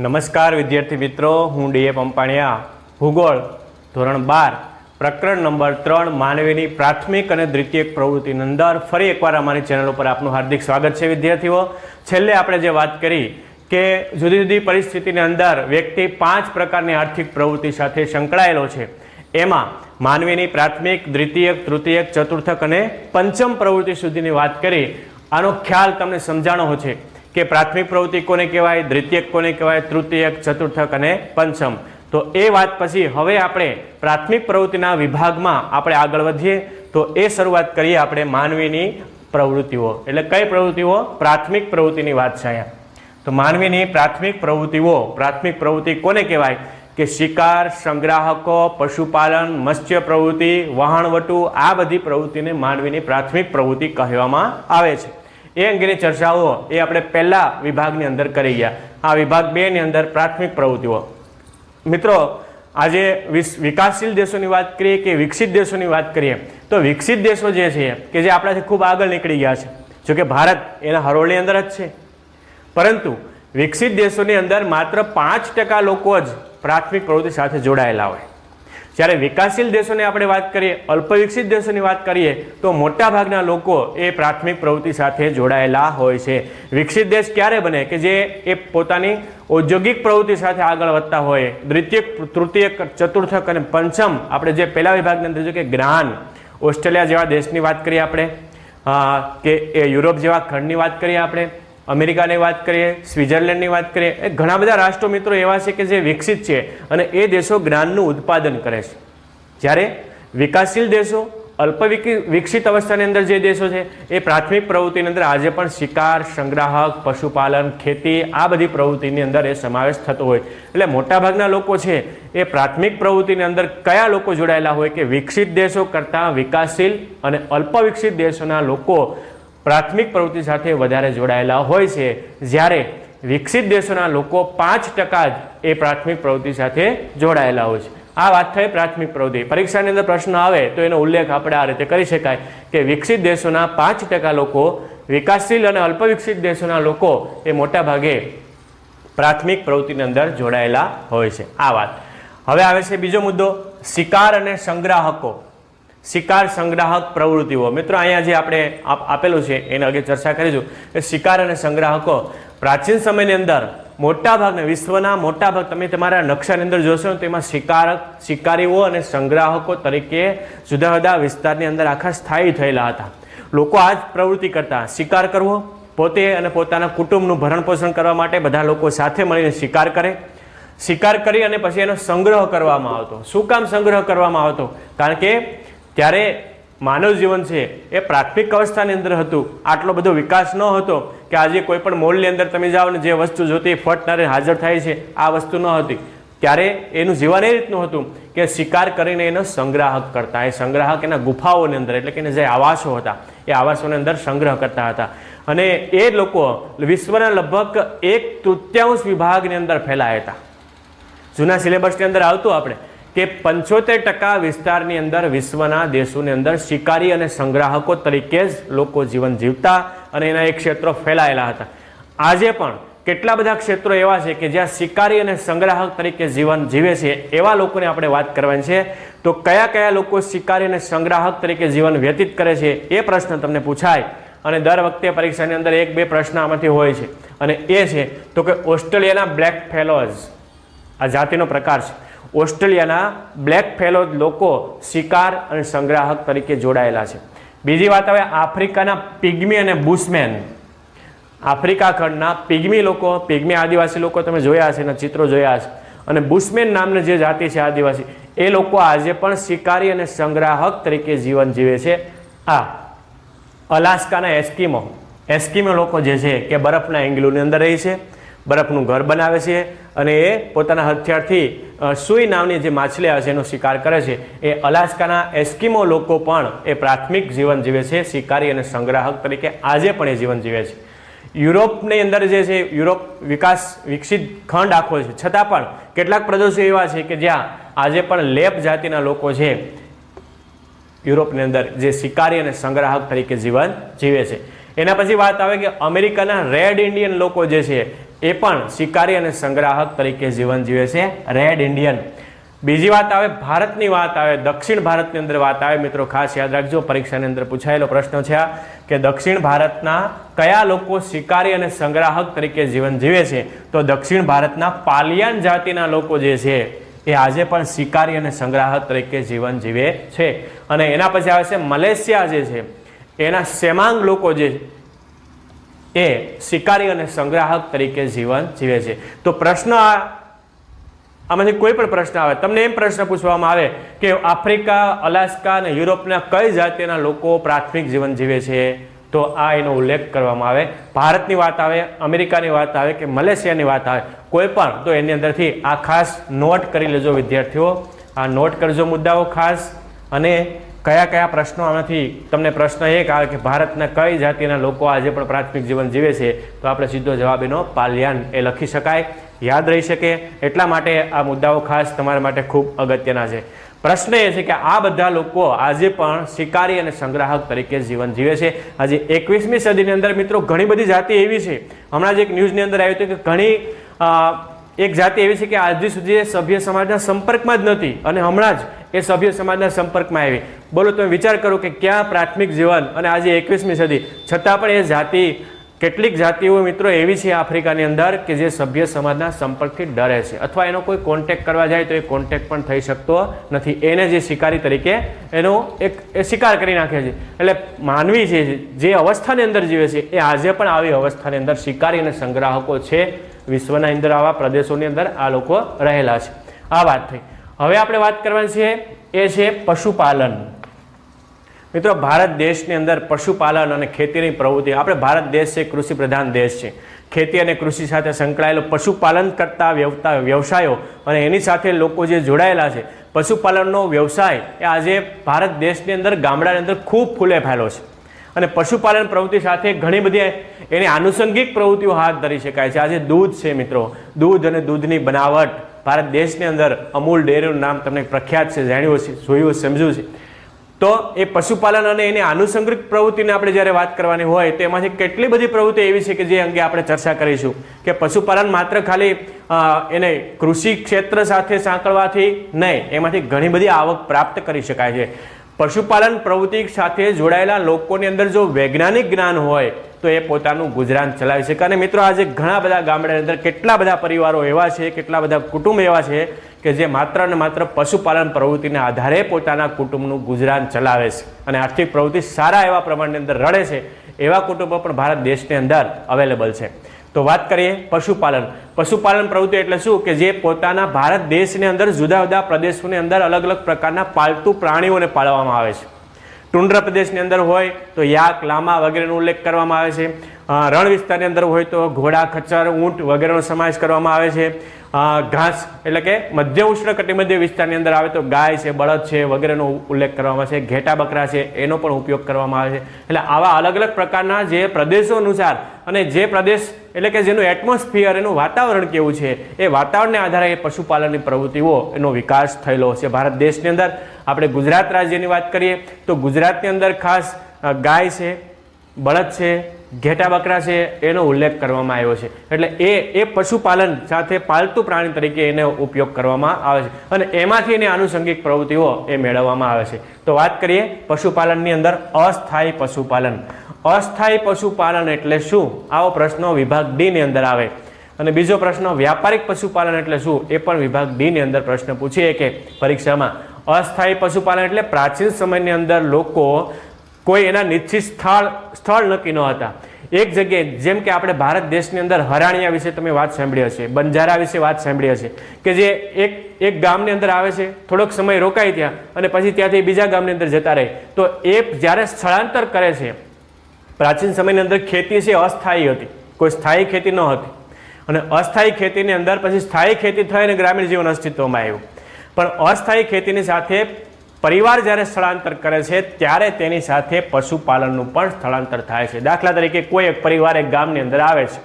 નમસ્કાર વિદ્યાર્થી મિત્રો, હું ડીએ પંપાણિયા, ભૂગોળ, ધોરણ બાર, પ્રકરણ નંબર ત્રણ, માનવીની પ્રાથમિક અને દ્વિતીયક પ્રવૃત્તિની અંદર ફરી એકવાર અમારી ચેનલ ઉપર આપનું હાર્દિક સ્વાગત છે વિદ્યાર્થીઓ. છેલ્લે આપણે જે વાત કરી કે જુદી જુદી પરિસ્થિતિની અંદર વ્યક્તિ પાંચ પ્રકારની આર્થિક પ્રવૃત્તિ સાથે સંકળાયેલો છે. એમાં માનવીની પ્રાથમિક, દ્વિતીયક, તૃતીયક, ચતુર્થક અને પંચમ પ્રવૃત્તિ સુધીની વાત કરી. આનો ખ્યાલ તમને સમજાણો છે. કે પ્રાથમિક પ્રવૃત્તિ કોને કહેવાય, દ્વિતીયક કોને કહેવાય, તૃતીયક, ચતુર્થક અને પંચમ. તો એ વાત પછી હવે આપણે પ્રાથમિક પ્રવૃત્તિના વિભાગમાં આપણે આગળ વધીએ. તો એ શરૂઆત કરીએ આપણે માનવીની પ્રવૃત્તિઓ. એટલે કઈ પ્રવૃત્તિઓ? પ્રાથમિક પ્રવૃત્તિની વાત છે અહીંયા. તો માનવીની પ્રાથમિક પ્રવૃત્તિઓ, પ્રાથમિક પ્રવૃત્તિ કોને કહેવાય? કે શિકાર, સંગ્રાહકો, પશુપાલન, મત્સ્ય પ્રવૃત્તિ, વહાણવટું, આ બધી પ્રવૃત્તિને માનવીની પ્રાથમિક પ્રવૃત્તિ કહેવામાં આવે છે. એ અંગેની ચર્ચાઓ એ આપણે પહેલા વિભાગની અંદર કરી ગયા. આ વિભાગ બે ની અંદર પ્રાથમિક પ્રવૃત્તિઓ. મિત્રો, આજે વિકાસશીલ દેશોની વાત કરીએ કે વિકસિત દેશોની વાત કરીએ, તો વિકસિત દેશો જે છે, કે જે આપણાથી ખૂબ આગળ નીકળી ગયા છે જોકે ભારત એના હરોળની અંદર જ છે. પરંતુ વિકસિત દેશોની અંદર માત્ર પાંચ ટકા લોકો જ પ્રાથમિક પ્રવૃત્તિ સાથે જોડાયેલા હોય. જ્યારે વિકાસશીલ દેશોની આપણે વાત કરીએ અલ્પ વિકસિત દેશોની વાત કરીએ, તો મોટા ભાગના લોકો એ પ્રાથમિક પ્રવૃત્તિ સાથે જોડાયેલા હોય છે. વિકસિત દેશ ક્યારે બને? કે જે એ પોતાની ઔદ્યોગિક પ્રવૃત્તિ સાથે આગળ વધતા હોય. દ્વિતીયક તૃતીયક ચતુર્થક અને પંચમ આપણે જે પહેલા વિભાગની અંદર જો કે જ્ઞાન ઓસ્ટ્રેલિયા જેવા દેશની વાત કરીએ આપણે. કે એ યુરોપ જેવા ખંડની વાત કરીએ આપણે. અમેરિકાની વાત કરીએ, સ્વિટ્ઝરલેન્ડની વાત કરીએ, એ ઘણા બધા રાષ્ટ્રો મિત્રો એવા છે કે જે વિકસિત છે અને એ દેશો જ્ઞાનનું ઉત્પાદન કરે છે. જ્યારે વિકાસશીલ દેશો, અલ્પ વિકી- વિકસિત અવસ્થાની અંદર જે દેશો છે, એ પ્રાથમિક પ્રવૃત્તિની અંદર આજે પણ શિકાર, સંગ્રાહક, પશુપાલન, ખેતી, આ બધી પ્રવૃત્તિની અંદર એ સમાવેશ થતો હોય. એટલે મોટાભાગના લોકો છે, એ પ્રાથમિક પ્રવૃત્તિની અંદર કયા લોકો જોડાયેલા હોય કે વિકસિત દેશો કરતાં વિકાસશીલ અને અલ્પ વિકસિત દેશોના લોકો પ્રાથમિક પ્રવૃત્તિ સાથે વધારે જોડાયેલા હોય છે. જ્યારે વિકસિત દેશોના લોકો પાંચ ટકા જ એ પ્રાથમિક પ્રવૃત્તિ સાથે જોડાયેલા હોય છે. આ વાત થઈ પ્રાથમિક પ્રવૃત્તિ. પરીક્ષાની અંદર પ્રશ્ન આવે તો એનો ઉલ્લેખ આપણે આ રીતે કરી શકાય કે વિકસિત દેશોના પાંચ ટકા લોકો, વિકાસશીલ અને અલ્પ વિકસિત દેશોના લોકો એ મોટા ભાગે પ્રાથમિક પ્રવૃત્તિની અંદર જોડાયેલા હોય છે. આ વાત. હવે આવે છે બીજો મુદ્દો. શિકાર અને સંગ્રાહકો. શિકાર સંગ્રાહક પ્રવૃત્તિઓ. મિત્રો, અહીંયા જે આપણે આપેલું છે, એને અગે ચર્ચા કરીશું કે શિકાર અને સંગ્રાહકો. પ્રાચીન સમયની અંદર મોટા ભાગના વિશ્વના મોટાભાગ, તમે તમારા નકશાની અંદર જોશો તેમાં શિકારક, શિકારીઓ અને સંગ્રાહકો તરીકે જુદા જુદા વિસ્તારની અંદર આખા સ્થાયી થયેલા હતા. લોકો આ જ પ્રવૃત્તિ કરતા. શિકાર કરવો, પોતે અને પોતાના કુટુંબનું ભરણ પોષણ કરવા માટે બધા લોકો સાથે મળીને શિકાર કરે. શિકાર કરી અને પછી એનો સંગ્રહ કરવામાં આવતો. શું કામ સંગ્રહ કરવામાં આવતો? કારણ કે ત્યારે માનવ જીવન છે એ પ્રાથમિક અવસ્થાની અંદર હતું. આટલો બધો વિકાસ ન હતો કે આજે કોઈ પણ મોલની અંદર તમે જાઓ ને જે વસ્તુ જોતી ફટનારે ફટ નારે હાજર થાય છે, આ વસ્તુ ન હતી. ત્યારે એનું જીવન એ રીતનું હતું કે શિકાર કરીને એનો સંગ્રાહક કરતા. એ સંગ્રાહક એના ગુફાઓની અંદર, એટલે કે એને જે આવાસો હતા, એ આવાસોની અંદર સંગ્રહ કરતા હતા. અને એ લોકો વિશ્વના લગભગ એક તૃતીયાંશ વિભાગની અંદર ફેલાયા હતા. જૂના સિલેબસની અંદર આવતું આપણે. કે પંચોતેર ટકા વિસ્તારની અંદર વિશ્વના દેશોની અંદર શિકારી અને સંગ્રાહકો તરીકે જ લોકો જીવન જીવતા અને એના એ ક્ષેત્રો ફેલાયેલા હતા. આજે પણ કેટલા બધા ક્ષેત્રો એવા છે કે જ્યાં શિકારી અને સંગ્રાહક તરીકે જીવન જીવે છે, એવા લોકોને આપણે વાત કરવાની છે. તો કયા કયા લોકો શિકારી અને સંગ્રાહક તરીકે જીવન વ્યતીત કરે છે એ પ્રશ્ન તમને પૂછાય. અને દર વખતે પરીક્ષાની અંદર એક બે પ્રશ્ન આમાંથી હોય છે. અને એ છે તો કે ઓસ્ટ્રેલિયાના બ્લેક ફેલોઝ આ જાતિનો પ્રકાર છે. ઓસ્ટ્રેલિયાના બ્લેક ફેલો લોકો શિકાર અને સંગ્રાહક તરીકે જોડાયેલા છે. બીજી વાત હવે આફ્રિકાના પિગ્મી અને બુશમેન. આફ્રિકા ખંડના પિગ્મી લોકો, પિગ્મી આદિવાસી લોકો તમે જોયા હશે, એના ચિત્રો જોયા હશે. અને બુશમેન નામની જે જાતિ છે આદિવાસી, એ લોકો આજે પણ શિકારી અને સંગ્રાહક તરીકે જીવન જીવે છે. આ અલાસ્કાના એસ્કીમો. એસ્કીમો લોકો જે છે કે બરફના એંગ્લોની અંદર રહે છે, બરફનું ઘર બનાવે છે અને એ પોતાના હથિયારથી સુઈ નામની જે માછલી આવે છે એનો શિકાર કરે છે, એ અલાસ્કાના એસ્કિમો લોકો પણ એ પ્રાથમિક જીવન જીવે છે, શિકારી અને સંગ્રાહક તરીકે આજે પણ એ જીવન જીવે છે. યુરોપની અંદર જે છે, યુરોપ વિકાસ વિકસિત ખંડ આખો છે. છતાં પણ કેટલાક પ્રદેશો એવા છે કે જ્યાં આજે પણ લેપ જાતિના લોકો છે, યુરોપની અંદર જે શિકારી અને સંગ્રાહક તરીકે જીવન જીવે છે. એના પછી વાત આવે કે અમેરિકાના રેડ ઇન્ડિયન લોકો જે છે એ પણ શિકારી અને સંગ્રાહક તરીકે જીવન જીવે છે. રેડ ઇન્ડિયન બીજી વાત આવે, ભારતની વાત આવે, દક્ષિણ ભારતની અંદર વાત આવે, મિત્રો ખાસ યાદ રાખજો, પરીક્ષાની અંદર પૂછાયેલો પ્રશ્ન છે કે દક્ષિણ ભારતના કયા લોકો શિકારી અને સંગ્રાહક તરીકે જીવન જીવે છે? તો દક્ષિણ ભારતના પાલિયાન જાતિના લોકો જે છે, એ આજે પણ શિકારી અને સંગ્રાહક તરીકે જીવન જીવે છે. અને એના પછી આવે છે, મલેશિયા જે છે, એના સેમાંગ લોકો જે એ શિકારી અને સંગ્રાહક તરીકે જીવન જીવે છે. તો પ્રશ્ન આમાંથી કોઈ પણ પ્રશ્ન આવે, તમને એમ પ્રશ્ન પૂછવામાં આવે કે આફ્રિકા, અલાસ્કા અને યુરોપના કઈ જાતિના લોકો પ્રાથમિક જીવન જીવે છે? તો આ એનો ઉલ્લેખ કરવામાં આવે. ભારતની વાત આવે, અમેરિકાની વાત આવે કે મલેશિયાની વાત આવે. કોઈ પણ, તો એની અંદરથી આ ખાસ નોટ કરી લેજો વિદ્યાર્થીઓ. આ નોટ કરજો મુદ્દાઓ ખાસ અને કયા કયા પ્રશ્નો આમાંથી તમને પ્રશ્ન એક આવે કે ભારતના કઈ જાતિના લોકો આજે પણ પ્રાથમિક જીવન જીવે છે, તો આપણે સીધો જવાબ એનો પાલ્યાન એ લખી શકાય. યાદ રહી શકે. એટલા માટે આ મુદ્દાઓ ખાસ તમારા માટે ખૂબ અગત્યના છે. પ્રશ્ન એ છે કે આ બધા લોકો આજે પણ શિકારી અને સંગ્રાહક તરીકે જીવન જીવે છે. આજે એકવીસમી સદીની અંદર મિત્રો ઘણી બધી જાતિ એવી છે. હમણાં જ એક ન્યૂઝની અંદર આવ્યું હતું કે ઘણી એક જાતિ એવી છે કે આજ સુધી એ સભ્ય સમાજના સંપર્કમાં જ નથી અને હમણાં જ એ સભ્ય સમાજના સંપર્કમાં આવી. બોલો, તમે વિચાર કરો કે ક્યાં પ્રાથમિક જીવન અને આજે એકવીસમી સદી. છતાં પણ એ જાતિ, કેટલીક જાતિઓ મિત્રો એવી છે આફ્રિકાની અંદર કે જે સભ્ય સમાજના સંપર્કથી ડરે છે. અથવા એનો કોઈ કોન્ટેક્ટ કરવા જાય તો એ કોન્ટેક્ટ પણ થઈ શકતો નથી. એને જે શિકારી તરીકે એનો એક, એ શિકાર કરી નાખે છે. એટલે માનવી છે જે અવસ્થાની અંદર જીવે છે, એ આજે પણ આવી અવસ્થાની અંદર શિકારી અને સંગ્રાહકો છે વિશ્વના અંદર આવા પ્રદેશોની અંદર આ લોકો રહેલા છે. આ વાત થઈ. હવે આપણે વાત કરવાની છે, એ છે પશુપાલન. મિત્રો, ભારત દેશની અંદર પશુપાલન અને ખેતીની પ્રવૃત્તિ. આપણે ભારત દેશ છે, કૃષિ પ્રધાન દેશ છે. ખેતી અને કૃષિ સાથે સંકળાયેલો પશુપાલન કરતા વ્યવસાયો અને એની સાથે લોકો જે જોડાયેલા છે, પશુપાલનનો વ્યવસાય એ આજે ભારત દેશની અંદર ગામડાની અંદર ખૂબ ફૂલે ફેલો છે. અને પશુપાલન પ્રવૃત્તિ સાથે ઘણી બધી એની આનુષંગિક પ્રવૃત્તિઓ હાથ ધરી શકાય છે. આજે દૂધ છે મિત્રો. દૂધ અને દૂધની બનાવટ ભારત દેશની અંદર અમૂલ ડેરીનું નામ તમને પ્રખ્યાત છે, જાણ્યું છે જોયું સમજ્યું છે તો એ પશુપાલન અને એની આનુષંગિક પ્રવૃત્તિને આપણે જ્યારે વાત કરવાની હોય, તો એમાંથી કેટલી બધી પ્રવૃત્તિ એવી છે કે જે અંગે આપણે ચર્ચા કરીશું? કે પશુપાલન માત્ર ખાલી એને કૃષિ ક્ષેત્ર સાથે સાંકળવાથી નહીં, એમાંથી ઘણી બધી આવક પ્રાપ્ત કરી શકાય છે. પશુપાલન પ્રવૃત્તિ સાથે જોડાયેલા લોકોની અંદર જો વૈજ્ઞાનિક જ્ઞાન હોય, તો એ પોતાનું ગુજરાન ચલાવી શકે. અને મિત્રો, આજે ઘણા બધા ગામડાની અંદર કેટલા બધા પરિવારો એવા છે, કેટલા બધા કુટુંબ એવા છે, કે જે માત્ર ને માત્ર પશુપાલન પ્રવૃત્તિના આધારે પોતાના કુટુંબનું ગુજરાન ચલાવે છે અને આર્થિક પ્રવૃત્તિ સારા એવા પ્રમાણની અંદર રડે છે, એવા કુટુંબો પણ ભારત દેશની અંદર અવેલેબલ છે. તો વાત કરીએ પશુપાલન. પશુપાલન પ્રવૃત્તિ એટલે શું? કે જે પોતાના ભારત દેશની અંદર, જુદા જુદા પ્રદેશોની અંદર અલગ અલગ પ્રકારના પાલતુ પ્રાણીઓને પાળવામાં આવે છે. ટુંડ્ર પ્રદેશની અંદર હોય તો યાક, લામા વગેરેનો ઉલ્લેખ કરવામાં આવે છે. રણ વિસ્તારની અંદર હોય તો ઘોડા, ખચ્ચર, ઊંટ વગેરેનો સમાવેશ કરવામાં આવે છે. ઘાસ, એટલે કે મધ્ય ઉષ્ણ કટિબંધીય વિસ્તારની અંદર આવે તો ગાય છે, બળદ છે વગેરેનો ઉલ્લેખ કરવામાં આવે છે, ઘેટા બકરા છે, એનો પણ ઉપયોગ કરવામાં આવે છે. એટલે આવા અલગ અલગ પ્રકારના જે પ્રદેશો અનુસાર અને જે પ્રદેશ, એટલે કે જેનું એટમોસ્ફિયર એનું વાતાવરણ કેવું છે, એ વાતાવરણને આધારે એ પશુપાલનની પ્રવૃત્તિઓ એનો વિકાસ થયેલો છે. ભારત દેશની અંદર આપણે ગુજરાત રાજ્યની વાત કરીએ તો ગુજરાતની અંદર ખાસ ગાય છે, બળદ છે ઘેટા બકરા છે, એનો ઉલ્લેખ કરવામાં આવ્યો છે. એટલે એ એ પશુપાલન સાથે પાલતુ પ્રાણી તરીકે એનો ઉપયોગ કરવામાં આવે છે. અને એમાંથી એને આનુષંગિક પ્રવૃત્તિઓ એ મેળવવામાં આવે છે. તો વાત કરીએ પશુપાલનની અંદર અસ્થાયી પશુપાલન. અસ્થાયી પશુપાલન એટલે શું? આવો પ્રશ્ન વિભાગ ડીની અંદર આવે. અને બીજો પ્રશ્ન, વ્યાપારિક પશુપાલન એટલે શું? એ પણ વિભાગ ડીની અંદર પ્રશ્ન પૂછીએ કે પરીક્ષામાં. અસ્થાયી પશુપાલન એટલે પ્રાચીન સમયની અંદર લોકો કોઈ એના નિશ્ચિત સ્થળ સ્થળ નક્કી ન હતા. એક જગ્યાએ, જેમ કે આપણે ભારત દેશની અંદર હરાણિયા વિશે તમે વાત સાંભળી હશે, બંજારા વિશે વાત સાંભળી હશે, કે જે એક એક ગામની અંદર આવે છે, થોડોક સમય રોકાય ત્યાં, અને પછી ત્યાંથી બીજા ગામની અંદર જતા રહે. તો એ જ્યારે સ્થળાંતર કરે છે, પ્રાચીન સમયની અંદર ખેતી છે, અસ્થાયી હતી. કોઈ સ્થાયી ખેતી ન હતી. અને અસ્થાયી ખેતીની અંદર પછી સ્થાયી ખેતી થઈ અને ગ્રામીણ જીવન અસ્તિત્વમાં આવ્યું. પણ અસ્થાયી ખેતીની સાથે પરિવાર જ્યારે સ્થળાંતર કરે છે, ત્યારે તેની સાથે પશુપાલનનું પણ સ્થળાંતર થાય છે. દાખલા તરીકે કોઈ એક પરિવાર એક ગામની અંદર આવે છે.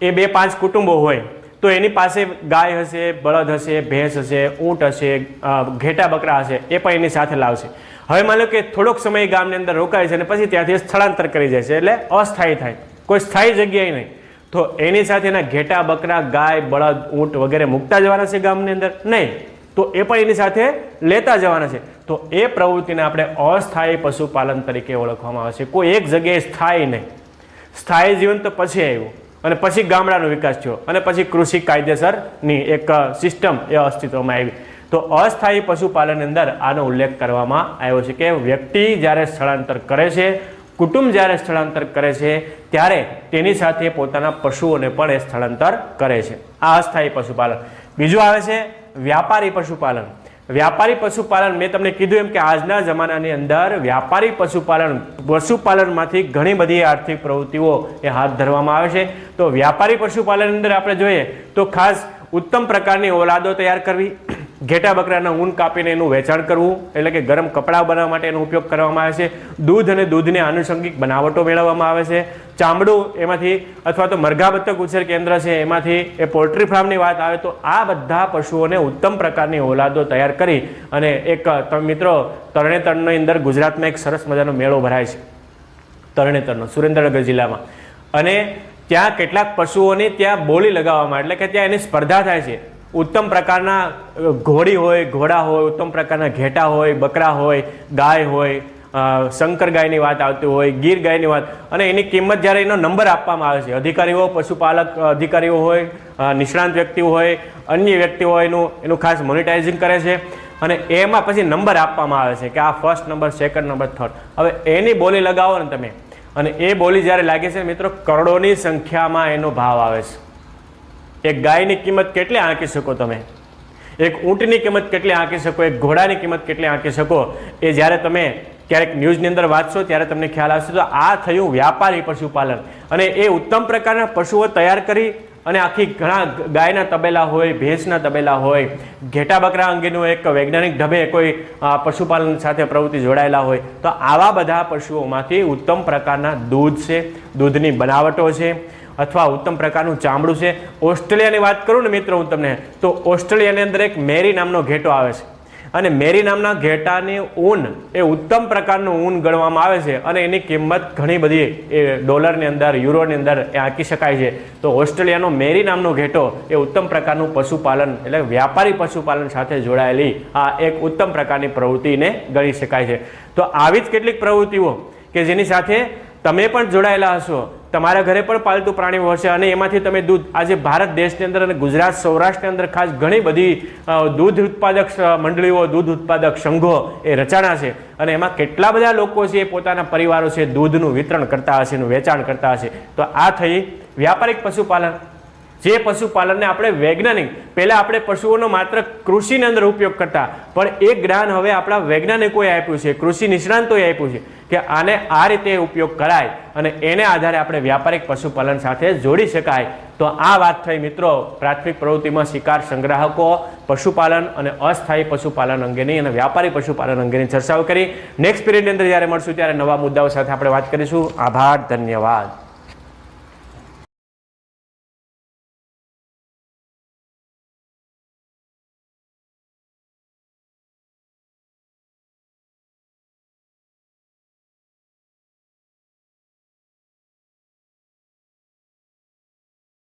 એ બે પાંચ કુટુંબો હોય, તો એની પાસે ગાય હશે, બળદ હશે, ભેંસ હશે, ઊંટ હશે ઘેટા બકરા હશે, એ પણ એની સાથે લાવશે. હવે માની લો કે થોડોક સમય ગામની અંદર રોકાય છે અને પછી ત્યાંથી સ્થળાંતર કરી જાય છે, એટલે અસ્થાયી થાય. કોઈ સ્થાયી જગ્યાએ નહીં. તો એની સાથે એના ઘેટા બકરા, ગાય, બળદ, ઊંટ વગેરે મૂકતા જવાના છે ગામની અંદર? નહીં. તો એ પણ એની સાથે લેતા જવાના છે. તો એ પ્રવૃત્તિને આપણે અસ્થાયી પશુપાલન તરીકે ઓળખવામાં આવે છે. કોઈ એક જગ્યાએ સ્થાયી નહીં. સ્થાયી જીવન તો પછી આવ્યું. અને પછી ગામડાનો વિકાસ થયો. અને પછી કૃષિ કાયદેસરની એક સિસ્ટમ એ અસ્તિત્વમાં આવી. તો અસ્થાયી પશુપાલનની અંદર આનો ઉલ્લેખ કરવામાં આવ્યો છે કે વ્યક્તિ જ્યારે સ્થળાંતર કરે છે, કુટુંબ જ્યારે સ્થળાંતર કરે છે, ત્યારે તેની સાથે પોતાના પશુઓને પણ એ સ્થળાંતર કરે છે. આ અસ્થાયી પશુપાલન. બીજું આવે છે વ્યાપારી પશુપાલન. વ્યાપારી પશુપાલન, મેં તમને કીધું એમ કે આજના જમાનાની અંદર વ્યાપારી પશુપાલન, પશુપાલનમાંથી ઘણી બધી આર્થિક પ્રવૃત્તિઓ એ હાથ ધરવામાં આવે છે. તો વ્યાપારી પશુપાલન અંદર આપણે જોઈએ તો ખાસ ઉત્તમ પ્રકારની ઓલાદો તૈયાર કરવી, ઘેટા બકરાના ઊન કાપીને એનું વેચાણ કરવું, એટલે કે ગરમ કપડાં બનાવવા માટે એનો ઉપયોગ કરવામાં આવે છે. દૂધ અને દૂધને આનુષંગિક બનાવટો મેળવવામાં આવે છે. ચામડું, એમાંથી અથવા તો મરઘા બતક ઉછેર કેન્દ્ર છે, એમાંથી એ પોલ્ટ્રી ફાર્મની વાત આવે તો આ બધા પશુઓને ઉત્તમ પ્રકારની ઓલાદો તૈયાર કરી અને એક મિત્રો તરણેતરની અંદર ગુજરાતમાં એક સરસ મજાનો મેળો ભરાય છે. તરણેતરનો સુરેન્દ્રનગર જિલ્લામાં. અને ત્યાં કેટલાક પશુઓની ત્યાં બોલી લગાવવામાં એટલે કે ત્યાં એની સ્પર્ધા થાય છે. ઉત્તમ પ્રકારના ઘોડી હોય, ઘોડા હોય, ઉત્તમ પ્રકારના ઘેટા હોય, બકરા હોય, ગાય હોય શંકર ગાયની વાત આવતી હોય, ગીર ગાયની વાત, અને એની કિંમત જ્યારે એનો નંબર આપવામાં આવે છે. અધિકારીઓ, પશુપાલક અધિકારીઓ હોય નિષ્ણાંત વ્યક્તિઓ હોય, અન્ય વ્યક્તિઓ હોય, એનું એનું ખાસ મોનિટાઇઝિંગ કરે છે. અને એમાં પછી નંબર આપવામાં આવે છે કે આ first number second number third હવે એની બોલી લગાવો ને તમે. અને એ બોલી જ્યારે લાગે છે મિત્રો, કરોડોની સંખ્યામાં એનો ભાવ આવે છે. એક ગાયની કિંમત કેટલી આંકી શકો તમે? એક ઊંટની કિંમત કેટલી આંકી શકો? એક ઘોડાની કિંમત કેટલી આંકી શકો? એ જ્યારે તમે ક્યારેક ન્યૂઝની અંદર વાંચશો, ત્યારે તમને ખ્યાલ આવશે તો આ થયું વ્યાપારી પશુપાલન. અને એ ઉત્તમ પ્રકારના પશુઓ તૈયાર કરી અને આખી ઘણા ગાયના તબેલા હોય, ભેંસના તબેલા હોય, ઘેટા બકરા અંગેનું એક વૈજ્ઞાનિક ઢબે કોઈ પશુપાલન સાથે પ્રવૃત્તિ જોડાયેલા હોય, તો આવા બધા પશુઓમાંથી ઉત્તમ પ્રકારના દૂધ છે, દૂધની બનાવટો છે, અથવા ઉત્તમ પ્રકારનું ચામડું છે. ઓસ્ટ્રેલિયાની વાત કરું ને મિત્રો હું તમને, તો ઓસ્ટ્રેલિયાની અંદર એક મેરી નામનો ઘેટો આવે છે. અને મેરી નામના ઘેટાની ઊન, એ ઉત્તમ પ્રકારનું ઊન ગણવામાં આવે છે અને એની કિંમત ઘણી બધી એ ડોલરની અંદર, યુરોની અંદર એ આંકી શકાય છે. તો ઓસ્ટ્રેલિયાનો મેરી નામનો ઘેટો એ ઉત્તમ પ્રકારનું પશુપાલન એટલે વ્યાપારી પશુપાલન સાથે જોડાયેલી આ એક ઉત્તમ પ્રકારની પ્રવૃત્તિને ગણી શકાય છે. તો આવી જ કેટલીક પ્રવૃત્તિઓ કે જેની સાથે તમે પણ જોડાયેલા હશો. તમારા ઘરે પણ પાલતુ પ્રાણીઓ હશે અને એમાંથી તમે દૂધ. આજે ભારત દેશની અંદર અને ગુજરાત સૌરાષ્ટ્રની અંદર ખાસ ઘણી બધી દૂધ ઉત્પાદક મંડળીઓ, દૂધ ઉત્પાદક સંઘો એ રચાણા છે. અને એમાં કેટલા બધા લોકો છે એ પોતાના પરિવારો છે દૂધનું વિતરણ કરતા હશે, એનું વેચાણ કરતા હશે. તો આ થઈ વ્યાપારિક પશુપાલન. જે પશુપાલનને આપણે વૈજ્ઞાનિક, પહેલાં આપણે પશુઓનો માત્ર કૃષિની અંદર ઉપયોગ કરતા, પણ એ જ્ઞાન હવે આપણા વૈજ્ઞાનિકોએ આપ્યું છે, કૃષિ નિષ્ણાંતોએ આપ્યું છે, કે આને આ રીતે ઉપયોગ કરાય અને એને આધારે આપણે વ્યાપારિક પશુપાલન સાથે જોડી શકાય. તો આ વાત થઈ મિત્રો, પ્રાથમિક પ્રવૃત્તિમાં શિકાર સંગ્રાહકો, પશુપાલન અને અસ્થાયી પશુપાલન અંગેની અને વ્યાપારી પશુપાલન અંગેની ચર્ચાઓ કરી. નેક્સ્ટ પીરિયડની અંદર જ્યારે મળશું ત્યારે નવા મુદ્દાઓ સાથે આપણે વાત કરીશું. આભાર, ધન્યવાદ.